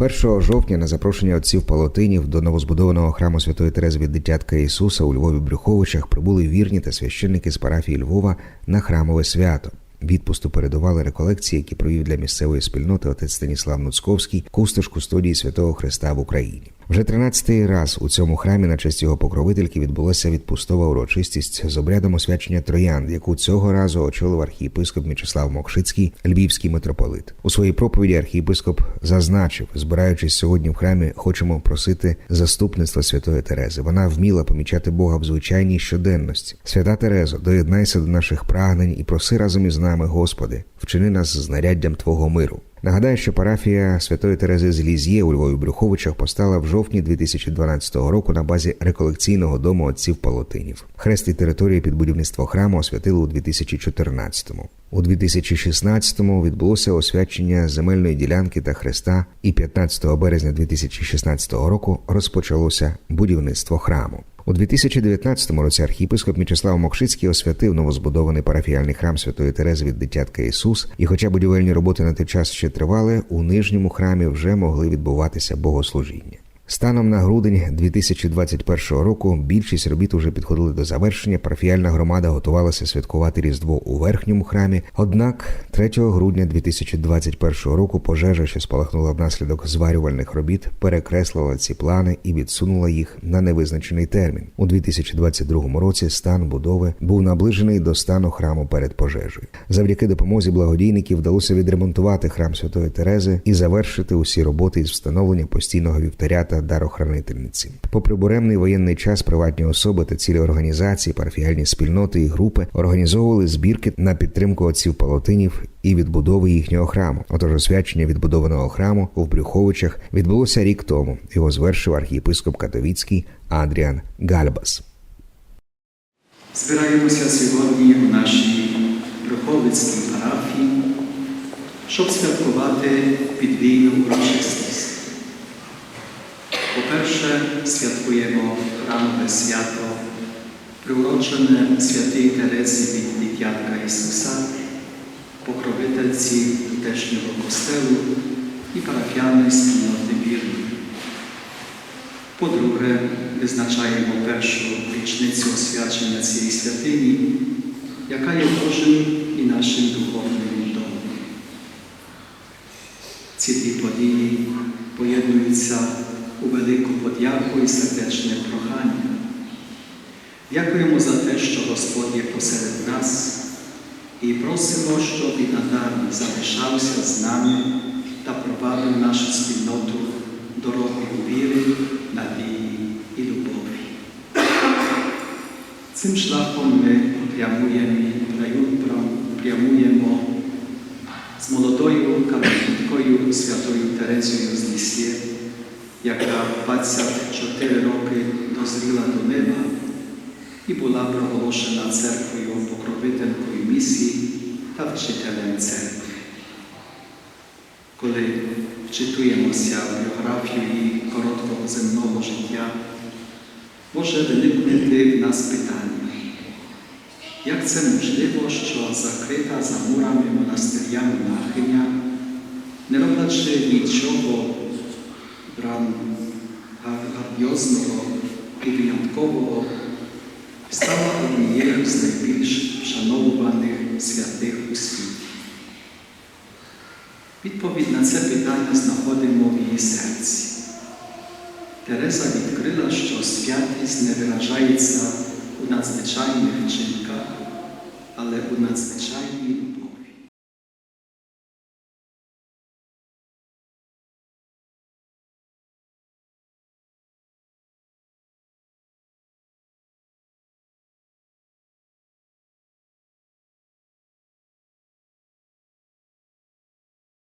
1 жовтня на запрошення отців Палотинів до новозбудованого храму Святої Терези від Дитятка Ісуса у Львові Брюховичах прибули вірні та священники з парафії Львова на храмове свято. Відпусту передували реколекції, які провів для місцевої спільноти отець Станіслав Нуцьковський, кустош кустодії Святого Христа в Україні. Вже 13-й раз у цьому храмі на честь його покровительки відбулася відпустова урочистість з обрядом освячення троянд, яку цього разу очолив архієпископ Мічеслав Мокшицький, львівський митрополит. У своїй проповіді архієпископ зазначив, збираючись сьогодні в храмі, хочемо просити заступництва святої Терези. Вона вміла помічати Бога в звичайній щоденності. Свята Терезо, доєднайся до наших прагнень і проси разом із нами, Господи, вчини нас знаряддям Твого миру. Нагадаю, що парафія Святої Терези з Лізьє у Львові Брюховичах постала в жовтні 2012 року на базі реколекційного дому отців Палотинів. Хрест і території під будівництво храму освятили у 2014-му. У 2016-му відбулося освячення земельної ділянки та хреста, і 15 березня 2016 року розпочалося будівництво храму. У 2019 році архієпископ Мічеслав Мокшицький освятив новозбудований парафіальний храм Святої Терези від Дитятка Ісус, і хоча будівельні роботи на той час ще тривали, у нижньому храмі вже могли відбуватися богослужіння. Станом на грудень 2021 року більшість робіт уже підходили до завершення. Парафіальна громада готувалася святкувати Різдво у верхньому храмі. Однак 3 грудня 2021 року пожежа, що спалахнула внаслідок зварювальних робіт, перекреслила ці плани і відсунула їх на невизначений термін. У 2022 році стан будови був наближений до стану храму перед пожежею. Завдяки допомозі благодійників вдалося відремонтувати храм Святої Терези і завершити усі роботи із встановлення постійного вівтаря та дарохранительниці. Попри буремний воєнний час, приватні особи та цілі організації, парафіальні спільноти і групи організовували збірки на підтримку отців Палотинів і відбудови їхнього храму. Отож, освячення відбудованого храму в Брюховичах відбулося рік тому. Його звершив архієпископ Катовіцький Адріан Гальбас. Збираємося сьогодні у нашій Брюховицькій парафії, щоб святкувати підвійну урочистість. По-перше, святкуємо храмове свято, приурочене святій Терезі від Дитятка Ісуса, покровительці тутешнього костелу і парафіальної спільноти вірних. По-друге, визначаємо першу річницю освячення цієї святині, яка є Божим і нашим духовним домом. Ці дві події поєднуються у велику подяку і сердечне прохання. Дякуємо за те, що Господь є посеред нас, і просимо, щоб і надалі залишався з нами та провадив нашу спільноту дорогою віри, надії і любові. Цим шляхом ми прямуємо, прямуємо з молодою кам'янкою Святою Терезією з Лісє, яка 24 роки дозріла до неба і була проголошена церквою покровителькою місії та вчителем церкви. Коли вчитуємося в біографію її короткого земного життя, може виникнути в нас питання, як це можливо, що закрита за мурами монастиря монахиня, не роблячи нічого грандіозного і виняткового, стала однією з найбільш вшановуваних святих у світі. Відповідь на це питання знаходимо в її серці. Тереза відкрила, що святість не виражається у надзвичайних вчинках, але у надзвичайній